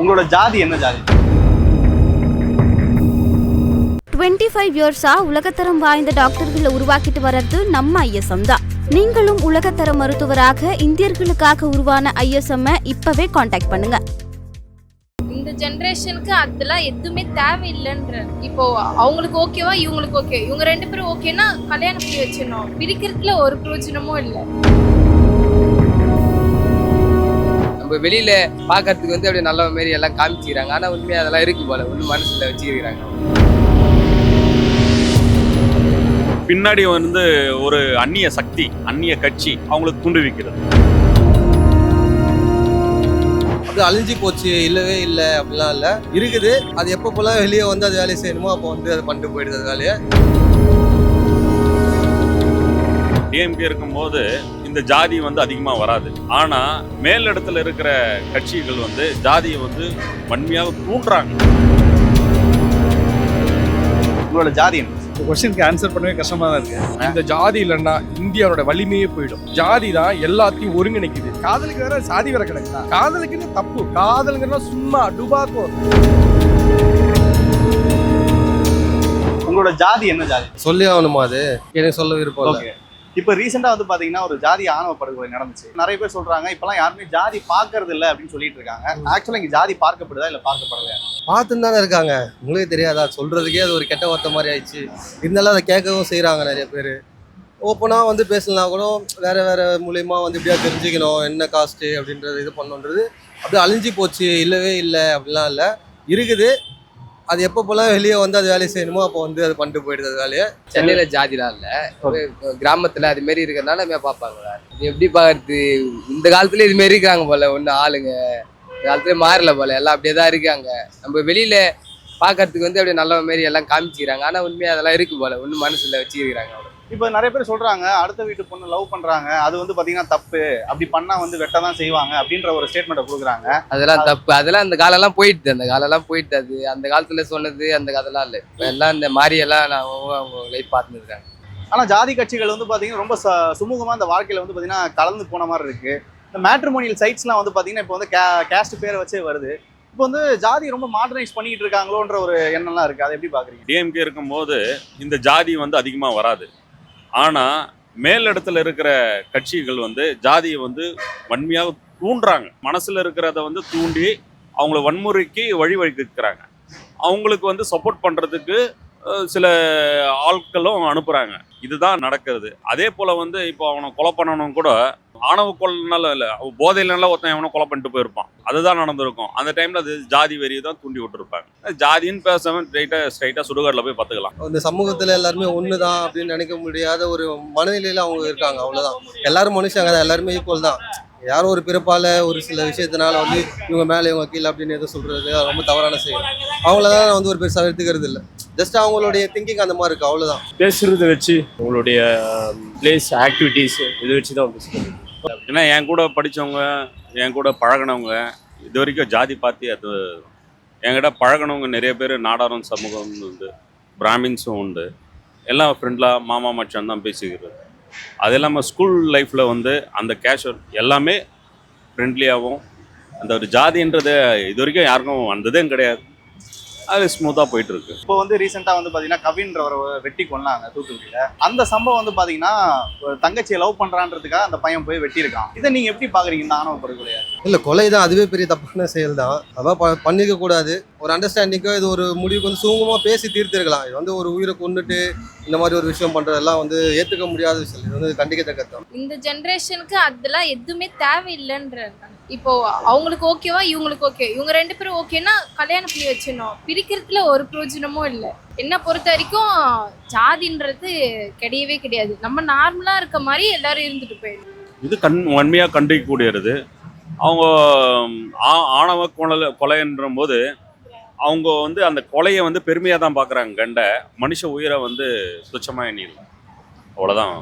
உங்களோட ஜாதி என்ன ஜாதி? டுவெண்ட்டி ஃபைவ் இயர்ஸா உலகத்தரம் வாய்ந்த டாக்டர்களை உருவாக்கிட்டு வர்றது நம்ம ஐஎஸ்எம் தான் நீங்களும் உலகத்தர மருத்துவராக இந்தியர்களுக்காக உருவான ஐஎஸ்எம் இப்பவே காண்டாக்ட் பண்ணுங்க. இந்த ஜென்ரேஷனுக்கு அதெல்லாம் எதுவுமே தேவையில்லைன்ற. இப்போ அவங்களுக்கு ஓகேவா இவங்களுக்கு ஓகே இவங்க ரெண்டு பேரும் ஓகேன்னா கல்யாணம் பண்ணி வச்சிடணும். பிரிக்கிறதுல ஒரு பிரயோஜனமும் இல்லை. நம்ம வெளியில பாக்குறதுக்கு வந்து அப்படியே நல்ல மாதிரி எல்லாம் காமிச்சிக்கிறாங்க. ஆனா உண்மையா அதெல்லாம் இருக்கு போல. ஒண்ணு மனசுல வச்சுக்கிறாங்க. பின்னாடி வந்து ஒரு அந்நிய சக்தி அந்நிய கட்சி அவங்களுக்கு துண்டு வைக்கிறது அது அழிஞ்சு போச்சு இல்லவே இல்லை அப்படிலாம் இல்லை. இருக்குது. அது எப்போ போலாம் வெளியே வந்து அது வேலையை செய்யணுமோ அப்போ வந்து அதை பண்ணிட்டு போயிடுது அது வேலையை. டிஎம்கே இருக்கும்போது இந்த ஜாதி வந்து அதிகமா வராது. ஆனா மேலிடத்துல இருக்கிற கட்சிகள் வந்து ஜாதியை வந்து வன்மையாக தூண்டுறாங்க. உங்களோட ஜாதி என்ன? இந்த கொஸ்டினுக்கு ஆன்சர் பண்ணவே கஷ்டமா தான் இருக்கு. இந்த ஜாதி இல்லைன்னா இந்தியாவோட வலிமையே போயிடும். ஜாதி தான் எல்லாத்தையும் ஒருங்கிணைக்குது. காதலுக்கு வேற சாதி வேற கிடைக்குதா? காதலுக்குன்னு தப்பு? காதலுங்கிறனா சும்மா டுபாக்கோ உங்களோட ஜாதி என்ன ஜாதி? சொல்லி ஆகணுமா அது? எனக்கு சொல்ல விருப்பம் இல்லை. ஓகே. இப்போ ரீசெண்டாக வந்து பாத்தீங்கன்னா ஒரு ஜாதி ஆணவ படுகொலை நடந்துச்சு. நிறைய பேர் சொல்றாங்க இப்பெல்லாம் யாருமே ஜாதி பார்க்கறது இல்லை அப்படின்னு சொல்லிட்டு இருக்காங்க. ஆக்சுவலா இங்க ஜாதி பார்க்கப்படுதா இல்ல பார்க்கப்படலையா? பார்த்துன்னு தானே இருக்காங்க. உங்களுக்கு தெரியாதா? சொல்றதுக்கே அது ஒரு கெட்ட வார்த்தை மாதிரி ஆயிடுச்சு. இருந்தாலும் அதை கேட்கவும் செய்கிறாங்க நிறைய பேர். ஓப்பனாக வந்து பேசலாம் கூட வேற வேற மூலியமா வந்து இப்படியா தெரிஞ்சுக்கணும் என்ன காஸ்ட்டு அப்படின்றது இது பண்ணணுன்றது அப்படியே அழிஞ்சு போச்சு. இல்லவே இல்லை அப்படிலாம் இல்லை. இருக்குது. அது எப்போ போலாம் வெளியே வந்து அது வேலையை செய்யணுமோ அப்போ வந்து அது பண்ணிட்டு போயிடுது அது வேலையை. சென்னையில ஜாதிலாம் இல்ல. கிராமத்துல அது மாதிரி இருக்கிறதுனால மே பார்ப்பாங்களா? இது எப்படி பாக்குறது இந்த காலத்துல இது மாதிரி இருக்காங்க போல ஒண்ணு ஆளுங்க. இந்த காலத்துல மாறல போல எல்லாம் அப்படியே தான் இருக்காங்க. நம்ம வெளியில பாக்குறதுக்கு வந்து அப்படியே நல்ல மாதிரி எல்லாம் காமிச்சிக்கிறாங்க. ஆனா உண்மையா அதெல்லாம் இருக்கு போல ஒண்ணு மனசுல வச்சுக்கிறாங்க இப்போ நிறைய பேர் சொல்றாங்க அடுத்த வீட்டு பொண்ணு லவ் பண்றாங்க அது வந்து பாத்தீங்கன்னா தப்பு. அப்படி பண்ணா வந்து வெட்ட தான் செய்வாங்க அப்படின்ற ஒரு ஸ்டேட்மெண்ட்டை கொடுக்குறாங்க. அதெல்லாம் தப்பு. அதெல்லாம் அந்த காலம்லாம் போயிடுது. அந்த காலம்லாம் போயிட்டு அது. அந்த காலத்துல சொன்னது அந்த கதைலாம் இல்லை. இப்போ எல்லாம் இந்த மாதிரி எல்லாம் நான் அவங்க லைஃப் பார்த்துன்னு இருக்காங்க. ஆனா ஜாதி கட்சிகள் வந்து பாத்தீங்கன்னா ரொம்ப ச- சுமூகமா இந்த வாழ்க்கையில வந்து பாத்தீங்கன்னா கலந்து போன மாதிரி இருக்கு. இந்த மேட்ரிமோனியல் சைட்ஸ்லாம் வந்து பாத்தீங்கன்னா இப்போ வந்து கேஸ்ட் பேரை வச்சே வருது. இப்போ வந்து ஜாதி ரொம்ப மாடர்னைஸ் பண்ணிட்டு இருக்காங்களோன்ற ஒரு எண்ணம்லாம் இருக்கு. அதை எப்படி பாக்குறீங்க? டிஎம்கே இருக்கும்போது இந்த ஜாதி வந்து அதிகமா வராது. ஆனால் மேலிடத்தில் இருக்கிற கட்சிகள் வந்து ஜாதியை வந்து வன்மையாக தூண்டுறாங்க. மனசில் இருக்கிறத வந்து தூண்டி அவங்கள வன்முறைக்கு வழிவகுக்கிறாங்க அவங்களுக்கு வந்து சப்போர்ட் பண்ணுறதுக்கு சில ஆட்களும் அனுப்புகிறாங்க இதுதான் நடக்கிறது. அதே போல் வந்து இப்போ அவனை கொலை பண்ணணும் கூட ஆணவ கொலைனால இல்லை போதையினால ஒருத்தன் அவனை கொலை பண்ணிட்டு போயிருப்பான். அதுதான் நடந்திருக்கும். அந்த டைம்ல அது ஜாதி வெறியை தான் தூண்டி விட்டுருப்பாங்க. ஜாதின்னு பேசாம ஸ்ட்ரைட்டா ஸ்ட்ரைட்டா சுடுகாட்டில் போய் பார்த்துக்கலாம். இந்த சமூகத்தில் எல்லாருமே ஒன்று தான் அப்படின்னு நினைக்க முடியாத ஒரு மனநிலையில் அவங்க இருக்காங்க அவ்வளோதான் எல்லாரும் மனுஷங்க தான் எல்லாருமே ஈக்குவல் தான். யாரோ ஒரு பிறப்பால ஒரு சில விஷயத்தினால வந்து இவங்க மேலே இவங்க கீழே அப்படின்னு எதுவும் சொல்றது அது ரொம்ப தவறான செயல். அவங்கள தான் நான் வந்து ஒரு பெருசாக எடுத்துக்கிறது இல்லை. ஜஸ்ட் அவங்களுடைய திங்கிங் அந்த மாதிரி இருக்கு அவ்வளோதான் பேசுறத வச்சு உங்களுடைய பிளேஸ் ஆக்டிவிட்டீஸ் இதை வச்சு தான் பேசுகிறேன் ஏன்னா என் கூட படிச்சவங்க என் கூட பழகினவங்க இது வரைக்கும் ஜாதி பார்த்து அது என்கிட்ட பழகினவங்க நிறைய பேர் நாடாரும் சமூகம் உண்டு பிராமின்ஸும் உண்டு. எல்லாம் ஃப்ரெண்ட்லாக மாமா மச்சான் தான் பேசிக்கிறது. அது இல்லாமல் ஸ்கூல் லைஃப்பில் வந்து அந்த கேஷுவல் எல்லாமே ஃப்ரெண்ட்லியாகவும் அந்த ஒரு ஜாதின்றது இது வரைக்கும் யாருக்கும் வந்ததே கிடையாது. அது ஸ்மூத்தாக போயிட்டு இருக்கு இப்போ வந்து ரீசெண்டா வந்து பாத்தீங்கன்னா கவின்றவரை வெட்டி கொன்னாங்க தூத்துக்குடியில. அந்த சம்பவம் வந்து பாத்தீங்கன்னா ஒரு தங்கச்சியை லவ் பண்றான்றதுக்காக அந்த பையன் போய் வெட்டியிருக்கான். இதை நீங்க எப்படி பாக்குறீங்க இந்த ஆணவ படுகொலையை? இல்லை கொலை தான் அதுவே பெரிய தப்பான செயல் தான் அதான் ப பண்ணிக்க கூடாது. ஒரு அண்டர்ஸ்டாண்டிங்கோ இது ஒரு முடிவுக்கு வந்து சுமூகமாக பேசி தீர்த்திருக்கலாம். இது வந்து ஒரு உயிரை கொண்டுட்டு இந்த மாதிரி ஒரு விஷயம் பண்ணுறதெல்லாம் வந்து ஏற்றுக்க முடியாத விஷயம். இது வந்து கண்டிக்கத்தக்கது தான் இந்த ஜென்ரேஷனுக்கு அதெல்லாம் எதுவுமே தேவையில்லைன்ற இப்போ அவங்களுக்கு ஓகேவா இவங்களுக்கு ஓகே இவங்க ரெண்டு பேரும் ஓகேன்னா கல்யாணம் பண்ணி வச்சிடணும். பிரிக்கிறதுல ஒரு பிரயோஜனமும் இல்லை. என்ன பொறுத்த வரைக்கும் ஜாதின்றது கிடையவே கிடையாது. நம்ம நார்மலா இருக்க மாதிரி எல்லாரும் இருந்துட்டு போயிடும் இது கண் வன்மையாக கண்டிக்கக்கூடியது. அவங்க ஆ- ஆணவ கொலை கொலைன்ற போது அவங்க வந்து அந்த கொலையை வந்து பெருமையாக தான் பார்க்குறாங்க கண்ட. மனுஷ உயிரை வந்து துச்சமாக எண்ணிடலாம். அவ்வளோதான்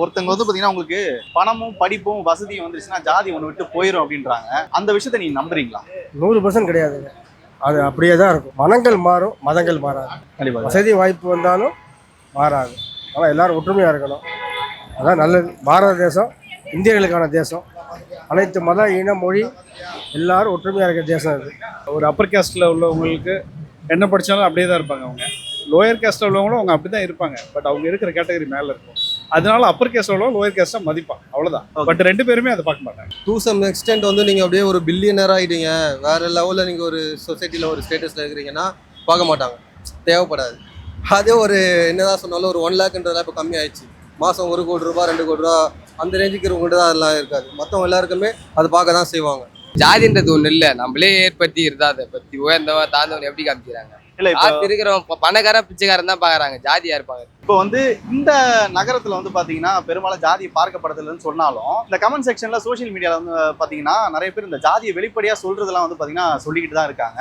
ஒருத்தங்க வந்து பாத்தீங்கன்னா உங்களுக்கு பணமும் படிப்பும் வசதியும் வந்துருச்சுன்னா ஜாதி ஒன்று விட்டு போயிடும் அப்படின்றாங்க. அந்த விஷயத்த நீங்க நம்புறீங்களா? நூறு பர்சன்ட் கிடையாதுங்க அது அப்படியே தான் இருக்கும். மனங்கள் மாறும் மதங்கள் மாறாது. கண்டிப்பா. வசதி வாய்ப்பு வந்தாலும் மாறாது. ஆனால் எல்லாரும் ஒற்றுமையாக இருக்கணும். அதான் நல்லது. பாரத தேசம் இந்தியர்களுக்கான தேசம். அனைத்து மத இன மொழி எல்லாரும் ஒற்றுமையாக இருக்க தேசம் இது ஒரு அப்பர் கேஸ்ட்டில் உள்ளவங்களுக்கு என்ன படித்தாலும் அப்படியே தான் இருப்பாங்க அவங்க. லோயர் கேஸ்ட்டில் உள்ளவங்களும் அவங்க அப்படி தான் இருப்பாங்க. பட் அவங்க இருக்கிற கேட்டகரி மேலே இருக்கும். அதனால அப்பர் கேஸ்ட்டில் உள்ளவங்க லோயர் கேஸ்ட்டாக மதிப்பாங்க அவ்வளோதான் Okay. பட் ரெண்டு பேருமே அதை பார்க்க மாட்டாங்க. டூ சம் எக்ஸ்டென்ட் வந்து நீங்கள் அப்படியே ஒரு பில்லியனர் ஆகிட்டீங்க வேறு லெவலில் நீங்கள் ஒரு சொசைட்டியில் ஒரு ஸ்டேட்டஸில் இருக்கிறீங்கன்னா பார்க்க மாட்டாங்க. தேவைப்படாது. அதே ஒரு என்னதான் சொன்னாலும் ஒரு ஒன் லேக்ன்றதெல்லாம் இப்போ கம்மியாயிடுச்சு மாதம் ஒரு கோடி ரூபாய் ரெண்டு கோடி ரூபா அந்த ரேஞ்சுக்கு இருக்கவங்கள்ட்ட தான் அதெல்லாம் இருக்காது. மற்றவங்க எல்லாருக்குமே அதை பார்க்க தான் செய்வாங்க. ஜாதின்றது ஒண்ணு இல்ல. நம்மளே ஏற்படுத்தி இருந்தா அதை பத்தி உயர்ந்தவன் தாழ்ந்தவன் எப்படி காமிக்கிறாங்க? இல்ல இப்போ ப- பணக்காரன் பிச்சைக்காரன் தான் பாக்குறாங்க ஜாதி யார் பாக்குறது இப்போ வந்து இந்த நகரத்துல வந்து பாத்தீங்கன்னா பெரும்பாலும் ஜாதி பார்க்கப்படுறதுலன்னு சொன்னாலும் இந்த கமெண்ட் செக்ஷன்ல சோஷியல் மீடியால வந்து பாத்தீங்கன்னா நிறைய பேர் இந்த ஜாதியை வெளிப்படையா சொல்றதெல்லாம் வந்து பாத்தீங்கன்னா சொல்லிக்கிட்டு தான் இருக்காங்க.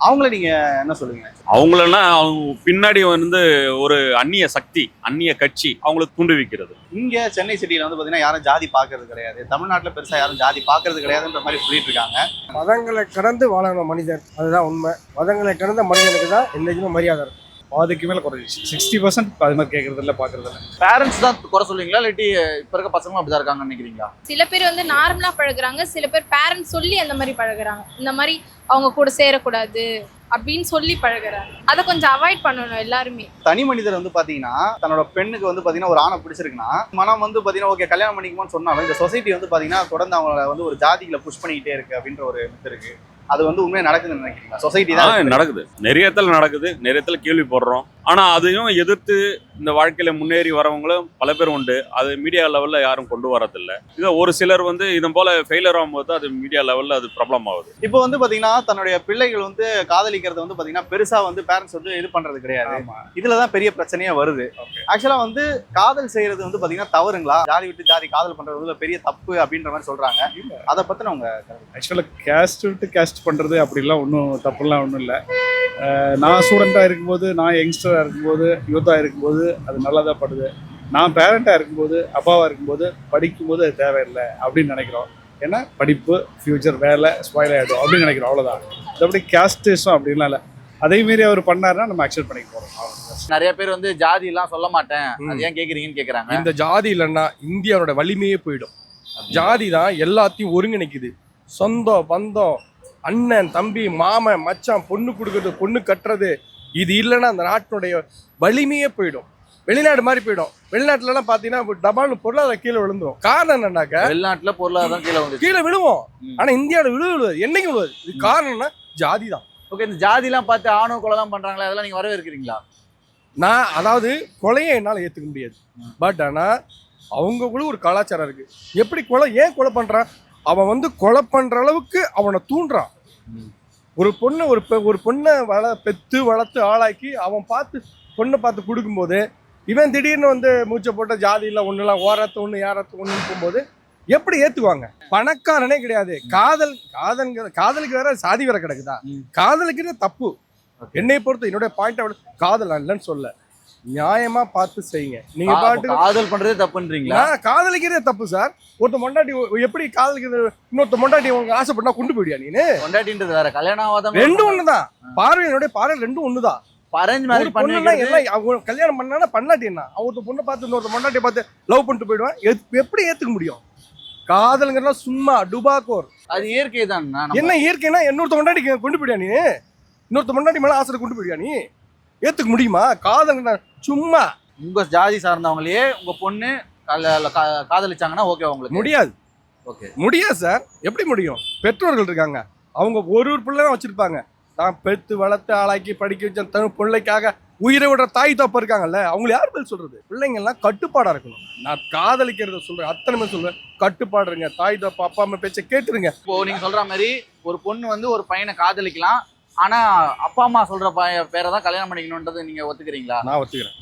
அவங்கள நீங்க என்ன சொல்லுவீங்க? அவங்களன்னா அவங்க பின்னாடி வந்து ஒரு அந்நிய சக்தி அந்நிய கட்சி அவங்களை தூண்டுவிக்கிறது. இங்க சென்னை சிட்டில வந்து பாத்தீங்கன்னா யாரும் ஜாதி பார்க்கறது கிடையாது. தமிழ்நாட்டுல பெருசா யாரும் ஜாதி பார்க்கறது கிடையாதுன்ற மாதிரி சொல்லிட்டு இருக்காங்க. மதங்களை கடந்து வாழணும் மனிதர். அதுதான் உண்மை. மதங்களை கடந்த மனிதனுக்கு தான் என்றைக்குமே மரியாதை இருக்கும். பாதிக்கு மேலே குறைஞ்சிச்சு சிக்ஸ்டி பர்சன்ட் அது மாதிரி கேட்கறது இல்லை பார்க்கறது இல்லை பேரண்ட்ஸ் தான் குறை சொல்லுவீங்களா இல்லாட்டி இப்ப இருக்க பசங்களும் அப்படிதான் இருக்காங்கன்னு நினைக்கிறீங்களா? சில பேர் வந்து நார்மலா பழகுறாங்க. சில பேர் பேரண்ட்ஸ் சொல்லி அந்த மாதிரி பழகுறாங்க. இந்த மாதிரி அவங்க கூட சேரக்கூடாது அப்படின்னு சொல்லி பழகுறாங்க. அதை கொஞ்சம் அவாய்ட் பண்ணணும் எல்லாருமே. தனி மனிதர் வந்து பாத்தீங்கன்னா தன்னோட பெண்ணுக்கு வந்து பாத்தீங்கன்னா ஒரு ஆணை பிடிச்சிருக்குன்னா மனம் வந்து பாத்தீங்கன்னா ஓகே கல்யாணம் பண்ணிக்குமோன்னு சொன்னாலும் இந்த சொசைட்டி வந்து பாத்தீங்கன்னா தொடர்ந்து அவங்கள வந்து ஒரு ஜாதிகளை புஷ் பண்ணிக்கிட்டே இருக்கு அப்படின்ற ஒரு மித்து இருக்கு. அது வந்து உண்மையா நடக்குதுன்னு நினைக்கிறீங்களா? சொசைட்டி தான் நடக்குது. நிறைய இடத்துல நடக்குது. நிறைய இடத்துல கேள்விப்படுறோம். ஆனா அதையும் எதிர்த்து இந்த வாழ்க்கையில முன்னேறி வரவங்களும் பல பேர் உண்டு. அது மீடியா லெவல்ல யாரும் கொண்டு வரதில்ல. இது ஒரு சிலர் வந்து இதன் போல ஃபெயிலியர் ஆகும்போது அது மீடியா லெவல்ல அது ப்ராப்ளம் ஆகுது. இப்போ வந்து பாத்தீங்கன்னா தன்னுடைய பிள்ளைகள் வந்து காதலிக்கிறது வந்து பாத்தீங்கன்னா பெருசா வந்து பேரண்ட்ஸ் வந்து இது பண்றது கிடையாது. இதுலதான் பெரிய பிரச்சனையே வருது. ஆக்சுவலா வந்து காதல் செய்யறது வந்து பாத்தீங்கன்னா தவறுங்களா? ஜாதி விட்டு ஜாதி காதல் பண்றது வந்து பெரிய தப்பு அப்படின்ற மாதிரி சொல்றாங்க. அதை பத்தின உங்க ஆக்சுவலாக கேஸ்ட் விட்டு கேஸ்ட் பண்ணுறது அப்படிலாம் ஒன்றும் தப்புலாம் ஒன்றும் இல்லை. நான் ஸ்டூடெண்ட்டாக இருக்கும்போது நான் யங்ஸ்டராக இருக்கும்போது யூத்தாக இருக்கும்போது அது நல்லா தான் படுது. நான் பேரண்ட்டாக இருக்கும்போது அப்பாவாக இருக்கும்போது படிக்கும்போது அது தேவையில்லை அப்படின்னு நினைக்கிறோம். ஏன்னா படிப்பு ஃப்யூச்சர் வேலை ஸ்பாயில் ஆகிடும் அப்படின்னு நினைக்கிறோம் அவ்வளோதான் மற்றபடி கேஸ்டிசம் அப்படின்லாம் இல்லை. அதே மாரி அவர் பண்ணாருன்னா நம்ம அக்செப்ட் பண்ணிக்க போகிறோம் நிறைய பேர் வந்து ஜாதி எல்லாம் சொல்ல மாட்டேன். அது ஏன் கேக்குறீங்கன்னு கேக்குறாங்க. இந்த ஜாதி இல்லைன்னா இந்தியாவோட வலிமையே போயிடும். ஜாதி தான் எல்லாத்தையும் ஒருங்கிணைக்குது. சொந்தம் பந்தம் அண்ணன் தம்பி மாமன் மச்சான் பொண்ணு கொடுக்கறது பொண்ணு கட்டுறது இது இல்லைன்னா அந்த நாட்டினுடைய வலிமையே போயிடும். வெளிநாடு மாதிரி போயிடும். வெளிநாட்டுலலாம் பார்த்தீங்கன்னா டபால்னு பொருளாதார கீழே விழுந்துரும். காரணம் என்னன்னாக்க வெளிநாட்டுல பொருளாதாரம் கீழே வந்து கீழே விழுவோம். ம். ஆனா இந்தியாவோட விழுவு விழுவாது. என்னைக்கு விழுவாது? இது காரணம்னா ஜாதி தான். ஓகே இந்த ஜாதி எல்லாம் பார்த்து ஆணவ கொலை தான் பண்றாங்களே அதெல்லாம் நீங்க வரவேற்கிறீங்களா? நான் அதாவது கொலையை என்னால் ஏற்றுக்க முடியாது. பட் ஆனால் அவங்கக்குள்ள ஒரு கலாச்சாரம் இருக்கு. எப்படி கொலை ஏன் கொலை பண்ணுறான் அவன் வந்து கொலை பண்ணுற அளவுக்கு அவனை தூண்டுறான். ஒரு பொண்ணை ஒரு ஒரு பொண்ணை வள பெத்து வளர்த்து ஆளாக்கி அவன் பார்த்து பொண்ணை பார்த்து கொடுக்கும்போது இவன் திடீர்னு வந்து மூச்சை போட்ட ஜாதியில் ஒன்றுலாம் ஓரத்து ஒன்று யாரத்து ஒன்று போகும்போது எப்படி ஏற்றுக்குவாங்க பணக்காரனே கிடையாது. காதல் காதல்ங்கிற காதலுக்கு வேற சாதி வேற கிடக்குதா. காதலுக்கு தப்பு. என்னை பொறுத்து என்னுடைய பாயிண்ட் காதல் இல்லைன்னு சொல்ல. நியாயமா பார்த்து செய்யுங்க. நீங்க பாட்டுக்கு காதல் பண்றதே தப்புன்றீங்களா? காதலிக்கிறதே தப்பு சார். ஒருத்த மொண்டாட்டி எப்படி காதலிக்கிறது? இன்னொருத்த மொண்டாட்டி உங்களுக்கு ஆசைப்பட்டா கொண்டு போயிடியா நீனு? கொண்டாட்டின்றது வேற கல்யாணம் ரெண்டும் ஒண்ணுதான். பார்வையினுடைய பார்வை ரெண்டும் ஒண்ணுதான். அரேஞ்ச் மேரேஜ் பண்ணி எல்லாம் அவங்க கல்யாணம் பண்ணானா பண்ணாட்டி என்ன? ஒருத்த பொண்ணை பார்த்து இன்னொருத்த மொண்டாட்டி பார்த்து லவ் பண்ணிட்டு போயிடுவான். எப்படி ஏத்துக்க முடியும்? காதலுங்கிறலாம் சும்மா டுபாக்கோர் அது இயற்கை தான் என்ன இயற்கைனா இன்னொருத்த மொண்டாட்டி கொண்டு போயிடியா நீ? இன்னொருத்த மொண்டாட்டி மேல ஆசை கொண்டு போயிடியா நீ? ஏத்துக்க முடியுமா? காதல் சும்மா. உங்க ஜாதி சார்ந்தவங்களையே உங்க பொண்ணு காதலிச்சாங்கன்னா ஓகே உங்களுக்கு? முடியாது. ஓகே முடியாது சார். எப்படி முடியும்? பெற்றோர்கள் இருக்காங்க. அவங்க ஒரு ஒரு பிள்ளை தான் வச்சிருப்பாங்க. தான் பெத்து வளர்த்து ஆளாக்கி படிக்க வச்ச தன் பிள்ளைக்காக உயிரை விடுற தாய் தப்ப இருக்காங்கல்ல அவங்க யார் பேர் சொல்றது? பிள்ளைங்க எல்லாம் கட்டுப்பாடா இருக்கணும். நான் காதலிக்கிறத சொல்றேன். அத்தனை பேர் சொல்றேன். கட்டுப்பாடுங்க தாய் தப்பா அப்பா அம்மா பேச்சை கேட்டுருங்க. இப்போ நீங்க சொல்ற மாதிரி ஒரு பொண்ணு வந்து ஒரு பையனை காதலிக்கலாம். ஆனா அப்பா அம்மா சொல்ற பேரை தான் கல்யாணம் பண்ணிக்கணும்ன்றது நீங்க ஒத்துக்கிறீங்களா? நான் ஒத்துக்கிறேன்.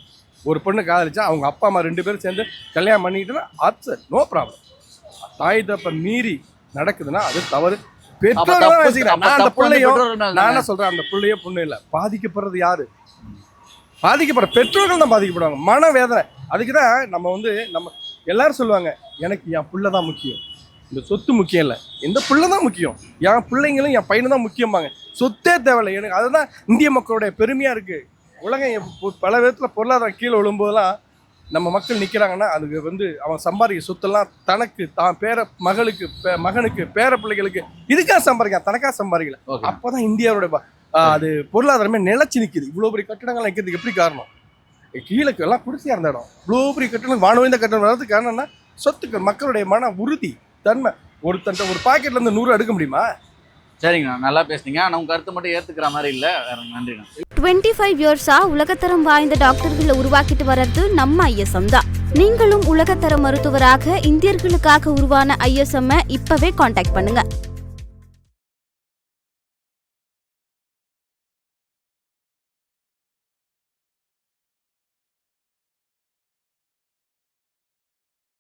ஒரு பொண்ணு காதலிச்சா அவங்க அப்பா அம்மா ரெண்டு பேரும் சேர்ந்து கல்யாணம் பண்ணிக்கிட்டுனா அது நோ ப்ராப்ளம் தாய் தப்ப மீறி நடக்குதுன்னா அது தவறு. அந்த பிள்ளையோ நான் சொல்றேன்? அந்த பிள்ளையோ பொண்ணு இல்ல. பாதிக்கப்படுறது யாரு? பாதிக்கப்படுற பெற்றோர்கள் தான் பாதிக்கப்படுவாங்க. மன வேதனை அதுக்கு தான் நம்ம வந்து நம்ம எல்லாரும் சொல்லுவாங்க எனக்கு என் பிள்ளை தான் முக்கியம். இந்த சொத்து முக்கியம் இல்லை. இந்த பிள்ளை தான் முக்கியம். என் பிள்ளைங்களும் என் பையனும் தான் முக்கியமாங்க சொத்தே தேவையில்லை. எனக்கு அதுதான் இந்திய மக்களுடைய பெருமையா இருக்கு. உலகம் பல விதத்துல பொருளாதாரம் கீழே விழும்போதெல்லாம் நம்ம மக்கள் நிற்கிறாங்கன்னா அதுக்கு வந்து அவன் சம்பாதிக்க சொத்தெல்லாம் தனக்கு தான் பேர மகளுக்கு பே- மகனுக்கு பேர பிள்ளைகளுக்கு இதுக்காக சம்பாதிக்கான் தனக்காக சம்பாதிக்கல. ஓகே. அப்பதான் இந்தியாவோட அது பொருளாதாரமே நிலைச்சு நிக்குது. இவ்வளவு பெரிய கட்டடங்கள் நிற்கிறதுக்கு எப்படி காரணம்? கீழே எல்லாம் குடிசையா இருந்த இடம். இவ்வளோ பெரிய கட்டணம் வானவைந்த கட்டணம் வர்றதுக்கு காரணம்னா சொத்துக்கு மக்களுடைய மன உறுதி. தன்மை. ஒருத்தன்ட்ட ஒரு பாக்கெட்ல இருந்து நூறு எடுக்க முடியுமா? சரிங்கண்ணா நல்லா பேசுனீங்க. ஆனால் உங்கள் கருத்து மட்டும் ஏற்றுக்கிற மாதிரி இல்லை. வேற நன்றிண்ணா. டுவெண்ட்டி ஃபைவ் இயர்ஸா உலகத்தரம் வாய்ந்த டாக்டர்களை உருவாக்கிட்டு வர்றது நம்ம ஐஎஸ்எம் தான். நீங்களும் உலகத்தர மருத்துவராக இந்தியர்களுக்காக உருவான ஐஎஸ்எம் இப்பவே காண்டாக்ட் பண்ணுங்க.